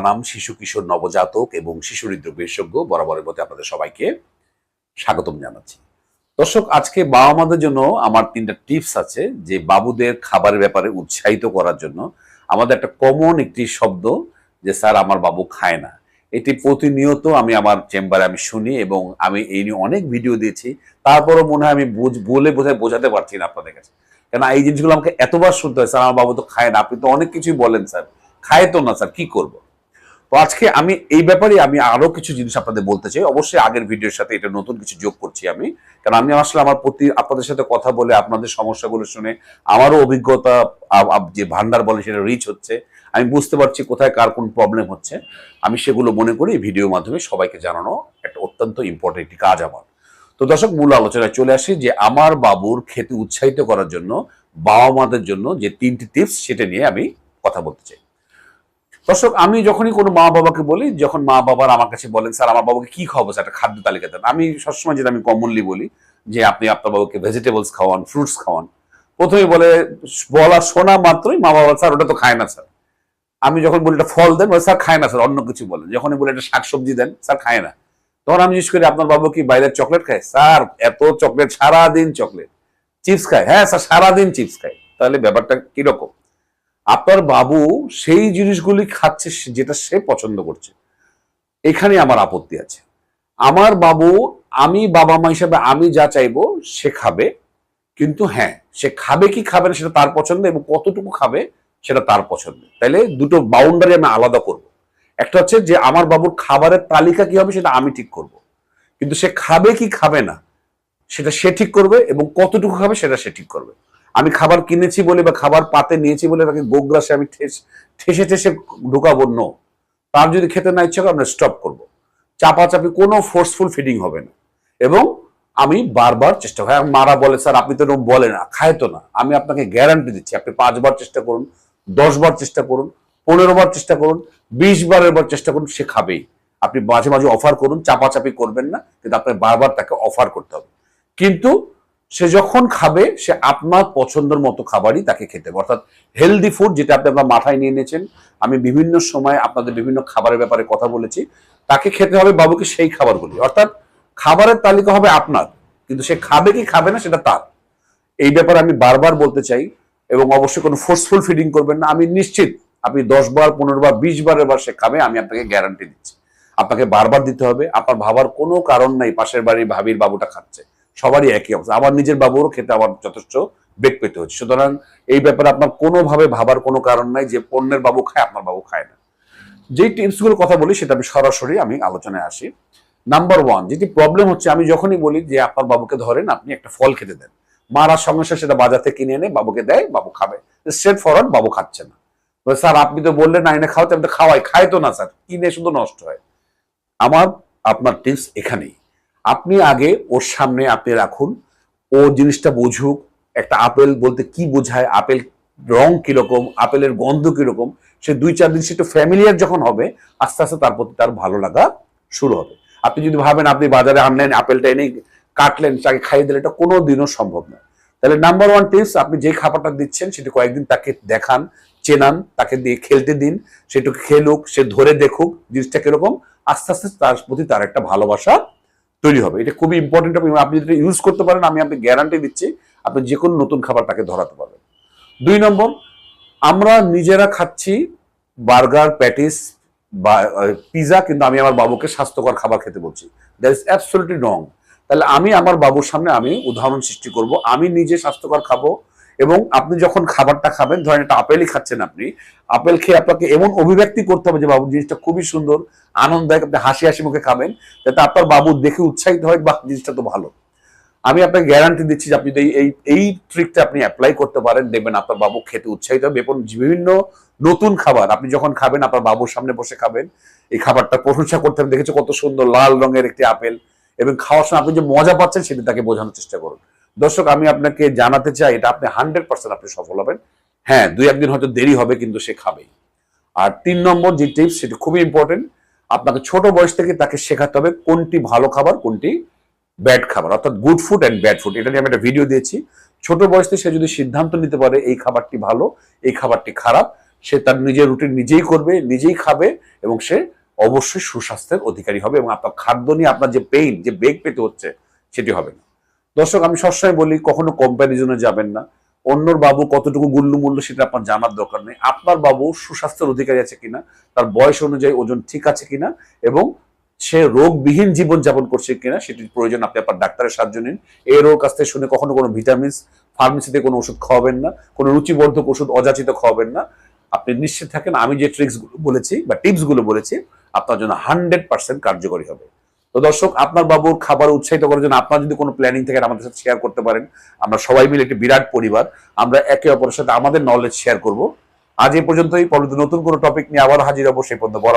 বানাম শিশু কিশোর নবজাতক এবং শিশু হৃদরোগ বিশেষজ্ঞ বরাবরের মধ্যে আপনাদের সবাইকে স্বাগতম জানাচ্ছি। দর্শক, আজকে বাবা মাদের জন্য আমার তিনটা টিপস আছে যে বাবুদের খাবারের ব্যাপারে উৎসাহিত করার জন্য। আমাদের একটা কমন একটি শব্দ যে, স্যার, আমার বাবু খায় না। এটি প্রতিনিয়ত আমি আমার চেম্বারে আমি শুনি এবং আমি এই নিয়ে অনেক ভিডিও দিয়েছি। তারপরও মনে হয় আমি বলে বোঝায়, বোঝাতে পারছি না আপনাদের কাছে। কেন এই জিনিসগুলো আমাকে এতবার শুনতে হয়, স্যার, আমার বাবু তো খায় না। আপনি তো অনেক কিছুই বলেন, স্যার, খায় তো না, স্যার, কি করব? তো আজকে আমি এই ব্যাপারে আমি আরও কিছু জিনিস আপনাদের বলতে চাই। অবশ্যই আগের ভিডিওর সাথে এটা নতুন কিছু যোগ করছি আমি। কারণ আমি আসলে আমার প্রতি আপনাদের সাথে কথা বলে, আপনাদের সমস্যাগুলো শুনে, আমারও অভিজ্ঞতা যে ভান্ডার বলে সেটা রিচ হচ্ছে। আমি বুঝতে পারছি কোথায় কার কোন প্রবলেম হচ্ছে। আমি সেগুলো মনে করি ভিডিওর মাধ্যমে সবাইকে জানানো একটা অত্যন্ত ইম্পর্টেন্ট একটি কাজ আমার। তো দর্শক, মূল আলোচনায় চলে আসি যে আমার বাবুর খেতে উৎসাহিত করার জন্য বাবা মাদের জন্য যে তিনটি টিপস সেটা নিয়ে আমি কথা বলতে চাই। দর্শক, আমি যখনই কোনো মা বাবাকে বলি, যখন মা বাবার আমার কাছে বলেন, স্যার, আমার বাবাকে কি খাওয়াবো? একটা খাদ্য তালিকা দেন। আমি সবসময় যেটা আমি কমনলি বলি, যে আপনি আপনার বাবাকে ভেজিটেবলস খাওয়ান ফ্রুটস খাওয়ান। প্রথমে বলে, বলা শোনা মাত্রই মা বাবা স্যার, ওটা তো খায় না, স্যার। আমি যখন বলি, এটা ফল দেন? স্যার, খায় না, স্যার, অন্য কিছু বলেন যখনই বলে, এটা শাকসবজি দেন? স্যার, খায় না। তখন আমি জিজ্ঞেস করি, আপনার বাবু কি বাইরের চকলেট খায়? স্যার, এত চকলেট সারাদিন চকলেট চিপস খায়? হ্যাঁ স্যার, সারাদিন চিপস খায়। তাহলে ব্যাপারটা কীরকম? আপনার বাবু সেই জিনিসগুলি খাচ্ছে যেটা সে পছন্দ করছে। এখানে আমার আপত্তি আছে। আমার বাবু, আমি বাবা মা হিসাবে আমি যা চাইব সে খাবে, কিন্তু হ্যাঁ সে খাবে কি খাবে না সেটা তার পছন্দ এবং কতটুকু খাবে সেটা তার পছন্দ। তাইলে দুটো বাউন্ডারি আমি আলাদা করব। একটা হচ্ছে যে আমার বাবুর খাবারের তালিকা কি হবে সেটা আমি ঠিক করব। কিন্তু সে খাবে কি খাবে না সেটা সে ঠিক করবে এবং কতটুকু খাবে সেটা সে ঠিক করবে। আমি খাবার কিনেছি বলে বা খাবার পাতে নিয়েছি বলে তাকে গোগ্রাসে আমি ঠেস ঠেসে ঠেসে ঢুকাবো নো তার যদি খেতে না ইচ্ছা করে আমরা স্টপ করব। চাপাচাপি কোনো ফোর্সফুল ফিডিং হবে না। এবং আমি বারবার চেষ্টা করি। হ্যাঁ, মারা বলে স্যার আপনি তো বলে না খায় তো না। আমি আপনাকে গ্যারান্টি দিচ্ছি আপনি পাঁচবার চেষ্টা করুন দশ বার চেষ্টা করুন পনেরো বার চেষ্টা করুন বিশ বারের বার চেষ্টা করুন সে খাবেই। আপনি মাঝে মাঝে অফার করুন চাপাচাপি করবেন না কিন্তু আপনার বারবার তাকে অফার করতে হবে। কিন্তু সে যখন খাবে, সে আপনার পছন্দের মতো খাবারই তাকে খেতে অর্থাৎ হেলদি ফুড যেটা আপনি আপনার মাথায় নিয়ে নিয়েছেন আমি বিভিন্ন সময় আপনাদের বিভিন্ন খাবারের ব্যাপারে কথা বলেছি, তাকে খেতে হবে বাবুকে সেই খাবারগুলি। অর্থাৎ খাবারের তালিকা হবে আপনার, কিন্তু সে খাবে কি খাবে না সেটা তার। এই ব্যাপারে আমি বারবার বলতে চাই এবং অবশ্যই কোনো ফোর্সফুল ফিডিং করবেন না। আমি নিশ্চিত আপনি দশ বার, পনেরো বার, বিশ বারের বার সে খাবে, আমি আপনাকে গ্যারান্টি দিচ্ছি। আপনাকে বারবার দিতে হবে। আপনার ভাবার কোনো কারণ নাই, পাশের বাড়ির ভাবির বাবুটা খাচ্ছে। সবারই একই অবস্থা। আমার নিজের বাবুরও খেতে আমার যথেষ্ট বেগ পেতে হচ্ছে। সুতরাং এই ব্যাপারে আপনার কোনোভাবে ভাবার কোনো কারণ নাই যে পণ্যের বাবু খায়, আপনার বাবু খায় না। যেই টিপসগুলোর কথা বলি, সেটা আমি সরাসরি আমি আলোচনায় আসি। নাম্বার ওয়ান যেটি প্রবলেম হচ্ছে, আমি যখনই বলি যে আপনার বাবুকে ধরেন, আপনি একটা ফল খেতে দেন। মারা সমস্যা সেটা বাজার থেকে কিনে এনে বাবুকে দেয়, বাবু খাবে। স্ট্রেট ফরওয়ার্ড বাবু খাচ্ছে না। স্যার, আপনি তো বললেন না, এনে খাওয়াতে, আমি তো খাওয়াই। খায় তো না, স্যার। কিনে শুধু নষ্ট হয়। আমার, আপনার টিপস এখানেই। আপনি আগে ওর সামনে আপনি রাখুন। ও জিনিসটা বুঝুক, একটা আপেল বলতে কি বোঝায়, আপেল রং কীরকম, আপেলের গন্ধ কীরকম, সে দুই চার দিন সে একটু ফ্যামিলিয়ার যখন হবে, আস্তে আস্তে তার প্রতি তার ভালো লাগা শুরু হবে। আপনি যদি ভাবেন আপনি বাজারে আনলেন, আপেলটা এনে কাটলেন, তাকে খাইয়ে দিলে এটা কোনো দিনও সম্ভব না তাহলে নাম্বার ওয়ান টিপস আপনি যে খাবারটা দিচ্ছেন, সেটা কয়েকদিন তাকে দেখান, চেনান, তাকে দিয়ে খেলতে দিন। সেটুকু খেলুক, সে ধরে দেখুক, জিনিসটা কীরকম, আস্তে আস্তে তার প্রতি তার একটা ভালোবাসা তৈরি হবে। এটা খুবই ইম্পর্টেন্ট এবং আপনি যদি ইউজ করতে পারেন, আমি আপনি গ্যারান্টি দিচ্ছি, আপনি যে কোনো নতুন খাবার তাকে ধরাতে পারবেন। দুই নম্বর, আমরা নিজেরা খাচ্ছি বার্গার প্যাটিস বা পিজা কিন্তু আমি আমার বাবুকে স্বাস্থ্যকর খাবার খেতে বলছি। দ্যাট ইস অ্যাবসোলিটলি রং তাহলে আমি আমার বাবুর সামনে আমি উদাহরণ সৃষ্টি করব, আমি নিজে স্বাস্থ্যকর খাব এবং আপনি যখন খাবারটা খাবেন, ধরেন একটা আপেলই খাচ্ছেন আপনি, আপেল খেয়ে আপনাকে এমন অভিব্যক্তি করতে হবে যে, বাবু, জিনিসটা খুবই সুন্দর, আনন্দদায়ক, আপনি হাসি হাসি মুখে খাবেন, যাতে আপনার বাবু দেখে উৎসাহিত হয় বা জিনিসটা তো ভালো। আমি আপনাকে গ্যারান্টি দিচ্ছি যে, আপনি যদি এই এই ট্রিকটা আপনি অ্যাপ্লাই করতে পারেন, দেখবেন আপনার বাবু খেতে উৎসাহিত হবে এবং বিভিন্ন নতুন খাবার, আপনি যখন খাবেন, আপনার বাবুর সামনে বসে খাবেন, এই খাবারটা প্রশংসা করতে হবে, দেখেছ কত সুন্দর লাল রঙের একটি আপেল এবং খাওয়ার সময় আপনি যে মজা পাচ্ছেন, সেটা তাকে বোঝানোর চেষ্টা করুন। দর্শক, আমি আপনাকে জানাতে চাই, এটা আপনি হান্ড্রেড পার্সেন্ট আপনি সফল হবেন। হ্যাঁ দুই একদিন হয়তো দেরি হবে, কিন্তু সে খাবেই। আর তিন নম্বর যে টিপস সেটি খুবই ইম্পর্টেন্ট আপনাকে ছোট বয়স থেকে তাকে শেখাতে হবে কোনটি ভালো খাবার, কোনটি ব্যাড খাবার, অর্থাৎ good food and bad food এটা নিয়ে আমি একটা ভিডিও দিয়েছি। ছোট বয়স থেকে সে যদি সিদ্ধান্ত নিতে পারে এই খাবারটি ভালো, এই খাবারটি খারাপ, সে তার নিজের রুটিন নিজেই করবে, নিজেই খাবে এবং সে অবশ্যই সুস্বাস্থ্যের অধিকারী হবে এবং আপনার খাদ্য নিয়ে আপনার যে পেইন যে বেগ পেতে হচ্ছে, সেটি হবে না। দর্শক, আমি সবসময় বলি, কখনো কম্প্যারিজনে যাবেন না। অন্যর বাবু কতটুকু গুল্লু মূল্য সেটা আপনার জানার দরকার নেই। আপনার বাবু সুস্বাস্থ্যের অধিকারী আছে কিনা, তার বয়স অনুযায়ী ওজন ঠিক আছে কিনা, এবং সে রোগবিহীন জীবন যাপন করছে কিনা, সেটির প্রয়োজন আপনি আপনার ডাক্তারের সাহায্য নিন। এই রোগ কাছ থেকে শুনে কখনো কোনো ভিটামিনস ফার্মেসিতে কোনো ওষুধ খাওয়াবেন না, কোনো রুচিবর্ধক ওষুধ অযাচিত খাওয়াবেন না। আপনি নিশ্চিত থাকেন, আমি যে ট্রিক্সগুলো বলেছি বা টিপসগুলো বলেছি, আপনার জন্য হান্ড্রেড পার্সেন্ট কার্যকরী হবে। তো দর্শক, আপনার বাবুর খাবার উৎসাহিত করার জন্য আপনার যদি কোনো প্ল্যানিং থাকে আমাদের সাথে শেয়ার করতে পারেন, আমরা সবাই মিলে একটি বিরাট পরিবার, আমরা একে অপরের সাথে আমাদের নলেজ শেয়ার করব। আজ এই পর্যন্তই, পরবর্তী নতুন কোনো টপিক নিয়ে আবার হাজির হব, সেই পর্যন্ত বড়